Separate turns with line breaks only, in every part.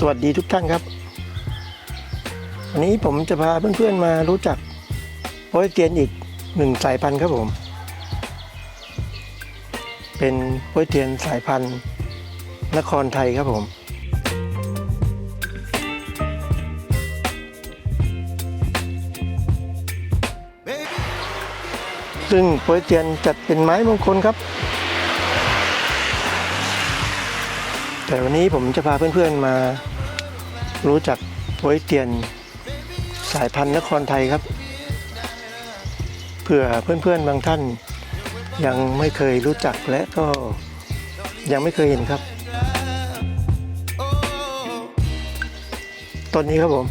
สวัสดีทุกท่านครับ วันนี้ผมจะพาเพื่อนๆมารู้จักโปยเตียนอีกหนึ่งสายพันธุ์ครับผม เป็นโปยเตียนสายพันธุ์นครไทยครับผม ซึ่งโปยเตียนจัดเป็นไม้มงคลครับแต่วันนี้ผมจะพาเพื่อนๆมา รู้จักโปยเตียนสายพันธุ์นครไทยครับเผื่อเพื่อนๆบางท่าน ยังไม่เคยรู้จักและก็ยังไม่เคยเห็นครับ ต้นนี้ครับผม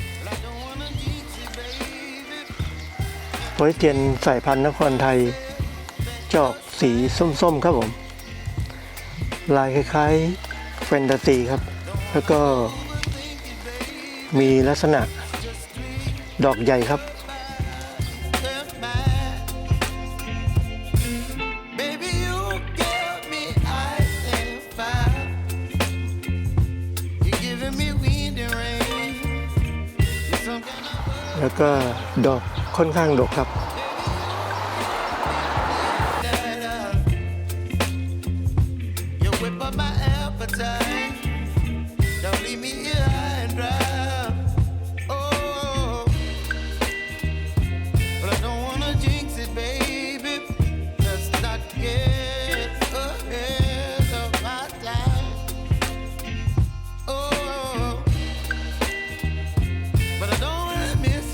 โปยเตียนสายพันธุ์นครไทย จอกสีส้มๆครับผม ลายคล้ายๆแฟนตาซีครับ แล้วก็ มีลักษณะดอกใหญ่ครับ
Baby, you give me ice and fire. You're giving me wind and rain. You're some kind of
แล้วก็ดอกค่อนข้างดกครับ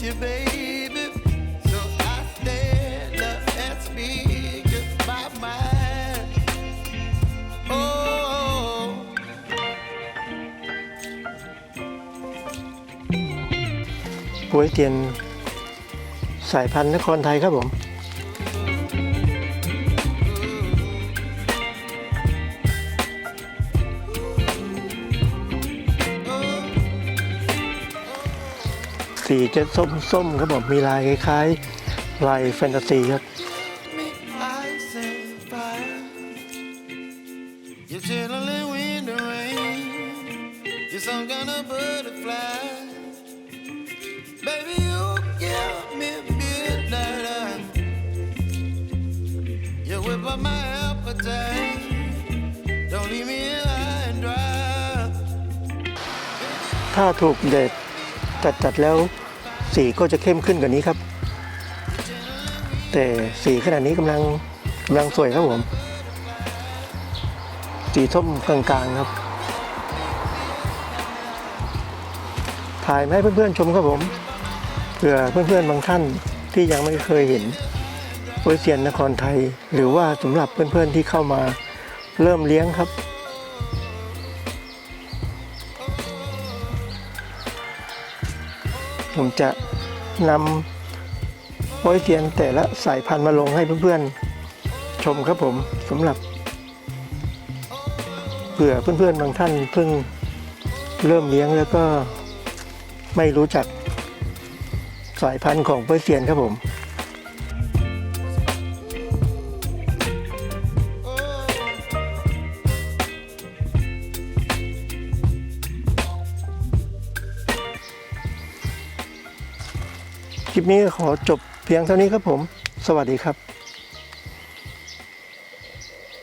you, baby. So I stand up and speak my mind. Oh.
ป่วยเตียนสายพันธุ์นครไทยครับผม สีจะส้มๆครับผมมีลายคล้ายๆลายแฟนตาซีครับถ้าถูกเด็ด จัดๆแล้วสีก็จะเข้มขึ้นกว่านี้ครับ แต่สีขนาดนี้กำลังกำลังสวยครับผม สีส้มกลางๆครับ ถ่ายมาให้เพื่อนๆชมครับผมเผื่อเพื่อนๆบางท่านที่ยังไม่เคยเห็นโวยเซียนนครไทย หรือว่าสำหรับเพื่อนๆที่เข้ามาเริ่มเลี้ยงครับ ผมจะนำโปยเทียนแต่ละสายพันธุ์มาลงให้เพื่อนๆ ชมครับผมสำหรับเผื่อเพื่อนๆบางท่านเพิ่งเริ่มเลี้ยงแล้วก็ไม่รู้จักสายพันธุ์ของโปยเทียนครับผม คลิปนี้ขอจบเพียงเท่านี้ครับผม สวัสดีครับ